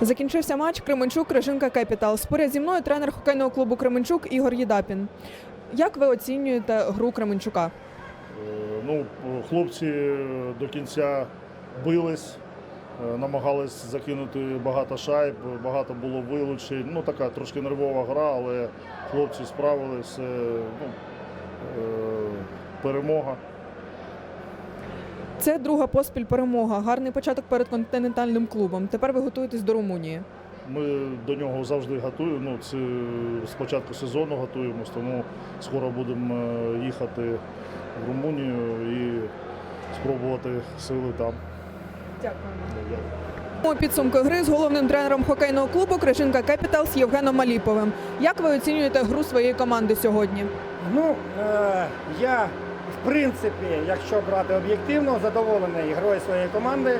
Закінчився матч Кременчук Крижинка Кепітал. Поряд зі мною тренер хокейного клубу Кременчук Ігор Єдапін. Як ви оцінюєте гру Кременчука? Е, Ну, хлопці до кінця бились, е, намагались закинути багато шайб, багато було вилучень. Ну, така трошки нервова гра, але хлопці справились. е, Ну, перемога. Це друга поспіль перемога. Гарний початок перед континентальним клубом. Тепер ви готуєтесь до Румунії. Ми до нього завжди готуємо. Ну, це з початку сезону готуємось, тому скоро будемо е, їхати в Румунію і спробувати сили там. Дякуємо. У підсумку гри з головним тренером хокейного клубу Крижинка Кепітал з Євгеном Маліповим. Як ви оцінюєте гру своєї команди сьогодні? Ну, е, я, в принципі, якщо брати об'єктивно, задоволений грою своєї команди.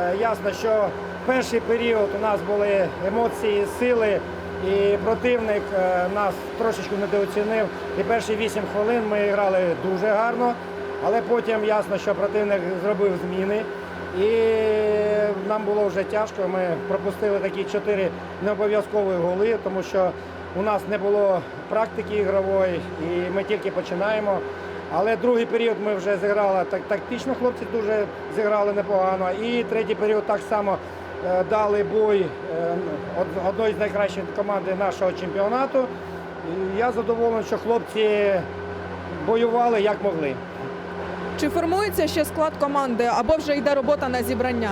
Е, ясно, що перший період у нас були емоції, сили, і противник е, нас трошечки недооцінив. І перші 8 хвилин ми грали дуже гарно, але потім ясно, що противник зробив зміни. І нам було вже тяжко. Ми пропустили такі чотири необов'язкові голи, тому що у нас не було практики ігрової, і ми тільки починаємо. Але другий період ми вже зіграли так, тактично, хлопці дуже зіграли непогано. І третій період так само е, дали бой е, одної з найкращих команд нашого чемпіонату. І я задоволений, що хлопці воювали як могли. Чи формується ще склад команди або вже йде робота на зібрання?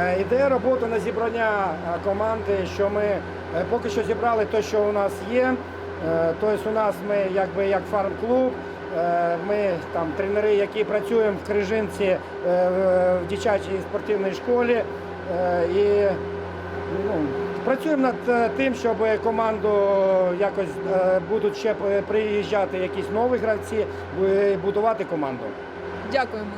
Е, Іде робота на зібрання е, команди, що ми е, поки що зібрали те, що у нас є. Е, Тобто у нас ми якби як фарм-клуб, е, ми там тренери, які працюємо в Крижинці е, в- дитячій спортивній школі. е, І ну, працюємо над е, тим, щоб команду якось е, будуть ще е, приїжджати якісь нові гравці, будувати команду. Дякуємо.